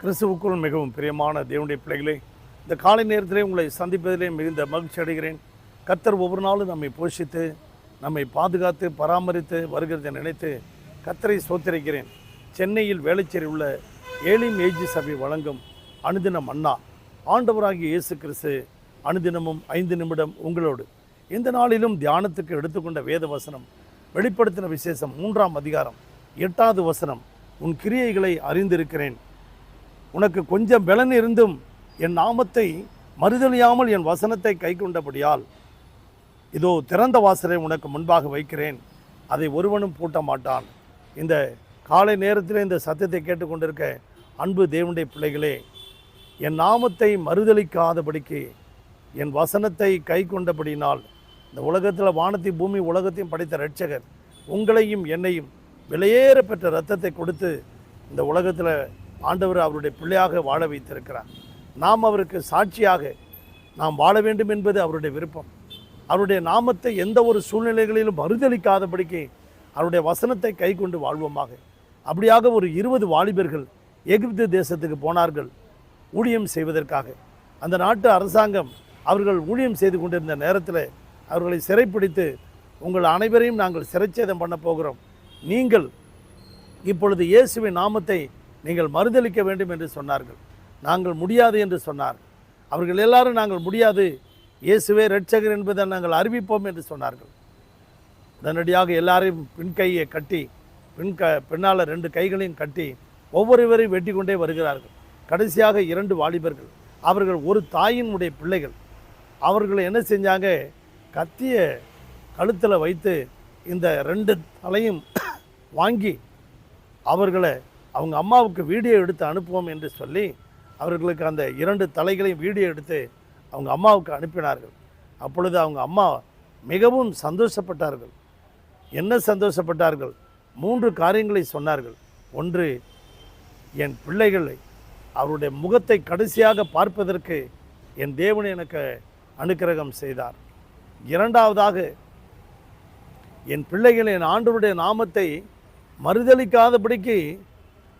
கிறிஸ்துவுக்குள் மிகவும் பிரியமான தேவனுடைய பிள்ளைகளே இந்த காலை நேரத்திலே உங்களை சந்திப்பதிலே மிகுந்த மகிழ்ச்சி அடைகிறேன். கத்தர் ஒவ்வொரு நாளும் நம்மை போஷித்து நம்மை பாதுகாத்து பராமரித்து வருகிறதை நினைத்து கத்தரை சோத்தரிக்கிறேன் சென்னையில் வேளச்சேரி உள்ள ஏலிம் ஏஜி சபை வழங்கும் அனுதினம் அண்ணா ஆண்டவராகிய இயேசு கிறிஸ்து அனுதினமும் ஐந்து நிமிடம் உங்களோடு. இந்த நாளிலும் தியானத்துக்கு எடுத்துக்கொண்ட வேத வசனம் வெளிப்படுத்தின விசேஷம் மூன்றாம் அதிகாரம் எட்டாவது வசனம் உன் கிரியைகளை அறிந்திருக்கிறேன். உனக்கு கொஞ்சம் பலன் இருந்தும் என் நாமத்தை மறுதலியாமல் என் வசனத்தை கை கொண்டபடியால் இதோ திறந்த வாசலை உனக்கு முன்பாக வைக்கிறேன். அதை ஒருவனும் பூட்ட மாட்டான் இந்த காலை நேரத்தில் இந்த சத்தத்தை கேட்டுக்கொண்டிருக்க அன்பு தேவனுடைய பிள்ளைகளே என் நாமத்தை மறுதலிக்காதபடிக்கு என் வசனத்தை கை கொண்டபடினால் இந்த உலகத்தில் வானத்தை பூமி உலகத்தையும் படைத்த ரட்சகர் உங்களையும் என்னையும் விலையேற பெற்ற ரத்தத்தை கொடுத்து இந்த உலகத்தில் ஆண்டவர் அவருடைய பிள்ளையாக வாழ வைத்திருக்கிறார். நாம் அவருக்கு சாட்சியாக நாம் வாழ வேண்டும் என்பது அவருடைய விருப்பம். அவருடைய நாமத்தை எந்த ஒரு சூழ்நிலைகளிலும் மறுதளிக்காதபடிக்கு அவருடைய வசனத்தை கை கொண்டு வாழ்வோமாக. அப்படியாக ஒரு இருபது வாலிபர்கள் எகிப்து தேசத்துக்கு போனார்கள் ஊழியம் செய்வதற்காக. அந்த நாட்டு அரசாங்கம் அவர்கள் ஊழியம் செய்து கொண்டிருந்த நேரத்தில் அவர்களை சிறைப்பிடித்து உங்கள் அனைவரையும் நாங்கள் சிறைச்சேதம் பண்ண போகிறோம். நீங்கள் இப்பொழுது இயேசுவின் நாமத்தை நீங்கள் மறுதளிக்க வேண்டும் என்று சொன்னார்கள். நாங்கள் முடியாது என்று சொன்னார். அவர்கள் எல்லாரும் நாங்கள் முடியாது. இயேசுவே ரட்சகர் என்பதை நாங்கள் அறிவிப்போம் என்று சொன்னார்கள். உடனடியாக எல்லாரையும் பின் கையை கட்டி பின் க பின்னால் ரெண்டு கைகளையும் கட்டி ஒவ்வொருவரையும் வெட்டி கொண்டே வருகிறார்கள். கடைசியாக இரண்டு வாலிபர்கள். அவர்கள் ஒரு தாயினுடைய பிள்ளைகள். அவர்கள் என்ன செஞ்சாங்க? கத்திய கழுத்தில் வைத்து இந்த ரெண்டு தலையும் வாங்கி அவர்களை அவங்க அம்மாவுக்கு வீடியோ எடுத்து அனுப்புவோம் என்று சொல்லி அவர்களுக்கு அந்த இரண்டு தலைகளையும் வீடியோ எடுத்து அவங்க அம்மாவுக்கு அனுப்பினார்கள். அப்பொழுது அவங்க அம்மா மிகவும் சந்தோஷப்பட்டார்கள். என்ன சந்தோஷப்பட்டார்கள்? மூன்று காரியங்களை சொன்னார்கள். ஒன்று என் பிள்ளைகளை அவருடைய முகத்தை கடைசியாக பார்ப்பதற்கு என் தேவன் எனக்கு அனுக்கிரகம் செய்தார். இரண்டாவதாக என் பிள்ளைகள் என் ஆண்டவருடைய நாமத்தை மறுதளிக்காதபடிக்கு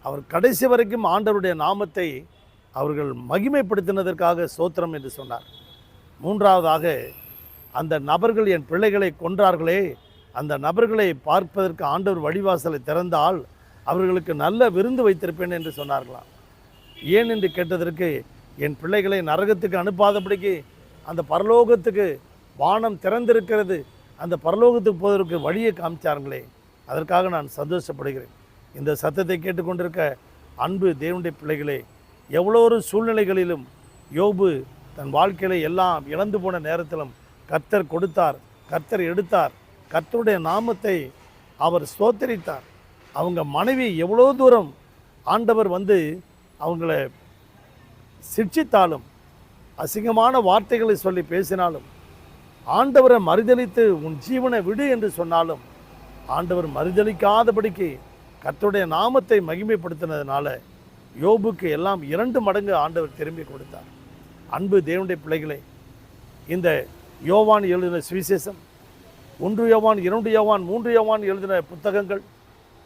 அவர் கடைசி வரைக்கும் ஆண்டவருடைய நாமத்தை அவர்கள் மகிமைப்படுத்தினதற்காக சோத்திரம் என்று சொன்னார். மூன்றாவதாக அந்த நபர்கள் என் பிள்ளைகளை கொன்றார்களே அந்த நபர்களை பார்ப்பதற்கு ஆண்டவர் வழிவாசலை திறந்தால் அவர்களுக்கு நல்ல விருந்து வைத்திருப்பேன் என்று சொன்னார்களாம். ஏன் என்று கேட்டதற்கு என் பிள்ளைகளை நரகத்துக்கு அனுப்பாதபடிக்கு அந்த பரலோகத்துக்கு வானம் திறந்திருக்கிறது அந்த பரலோகத்துக்கு போவதற்கு வழியை காமிச்சார்களே அதற்காக நான் சந்தோஷப்படுகிறேன். இந்த சத்தத்தை கேட்டுக்கொண்டிருக்க அன்பு தேவனுடைய பிள்ளைகளே எவ்வளோ ஒரு சூழ்நிலைகளிலும் யோபு தன் வாழ்க்கையில எல்லாம் இழந்து போன நேரத்திலும் கர்த்தர் கொடுத்தார் கர்த்தர் எடுத்தார் கர்த்தருடைய நாமத்தை அவர் ஸ்தோத்தரித்தார். அவங்க மனைவி எவ்வளோ தூரம் ஆண்டவர் வந்து அவங்கள சிட்சித்தாலும் அசிங்கமான வார்த்தைகளை சொல்லி பேசினாலும் ஆண்டவரை மறுதளித்து உன் ஜீவனை விடு என்று சொன்னாலும் ஆண்டவர் மறுதளிக்காதபடிக்கு கர்த்தருடைய நாமத்தை மகிமைப்படுத்தினதுனால யோபுக்கு எல்லாம் இரண்டு மடங்கு ஆண்டவர் திரும்பி கொடுத்தார். அன்பு தேவனுடைய பிள்ளைகளை இந்த யோவான் எழுதின சுவிசேஷம் ஒன்று யோவான் இரண்டு யோவான் மூன்று யோவான் எழுதின புத்தகங்கள்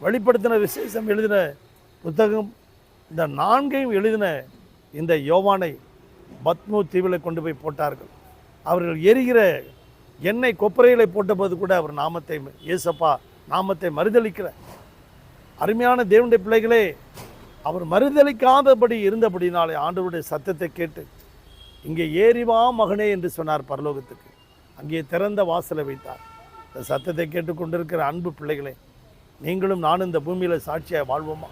வெளிப்படுத்தின விசேஷம் எழுதின புத்தகம் இந்த நான்கையும் எழுதின இந்த யோவானை பத்மு தீவில் கொண்டு போய் போட்டார்கள். அவர்கள் எரிகிற எண்ணெய் கொப்பரைகளை போட்டபோது கூட அவர் நாமத்தை இயேசப்பா நாமத்தை மறுதளிக்கிறார் அருமையான தேவனுடைய பிள்ளைகளே அவர் மறுதளிக்காதபடி இருந்தபடினாலே ஆண்டவருடைய சத்தத்தை கேட்டு இங்கே ஏறிவா மகனே என்று சொன்னார் பரலோகத்துக்கு. அங்கே திறந்த வாசலை வைத்தார். இந்த சத்தத்தை கேட்டுக்கொண்டிருக்கிற அன்பு பிள்ளைகளே நீங்களும் நானும் இந்த பூமியில் சாட்சியாக வாழ்வோமா?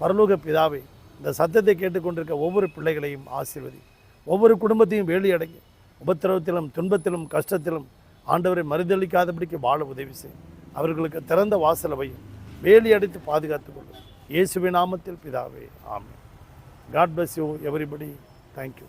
பரலோக பிதாவே இந்த சத்தத்தை கேட்டுக்கொண்டிருக்க ஒவ்வொரு பிள்ளைகளையும் ஆசீர்வதி. ஒவ்வொரு குடும்பத்தையும் வேலியடைங்க. உபத்திரவத்திலும் துன்பத்திலும் கஷ்டத்திலும் ஆண்டவரை மறுதளிக்காதபடிக்கு வாழ உதவி செய்யும் அவர்களுக்கு திறந்த வாசலை வையும். வேலி அடித்து பாதுகாத்து கொள்ளும். இயேசுவின் நாமத்தில் பிதாவே ஆமே God bless you everybody thank you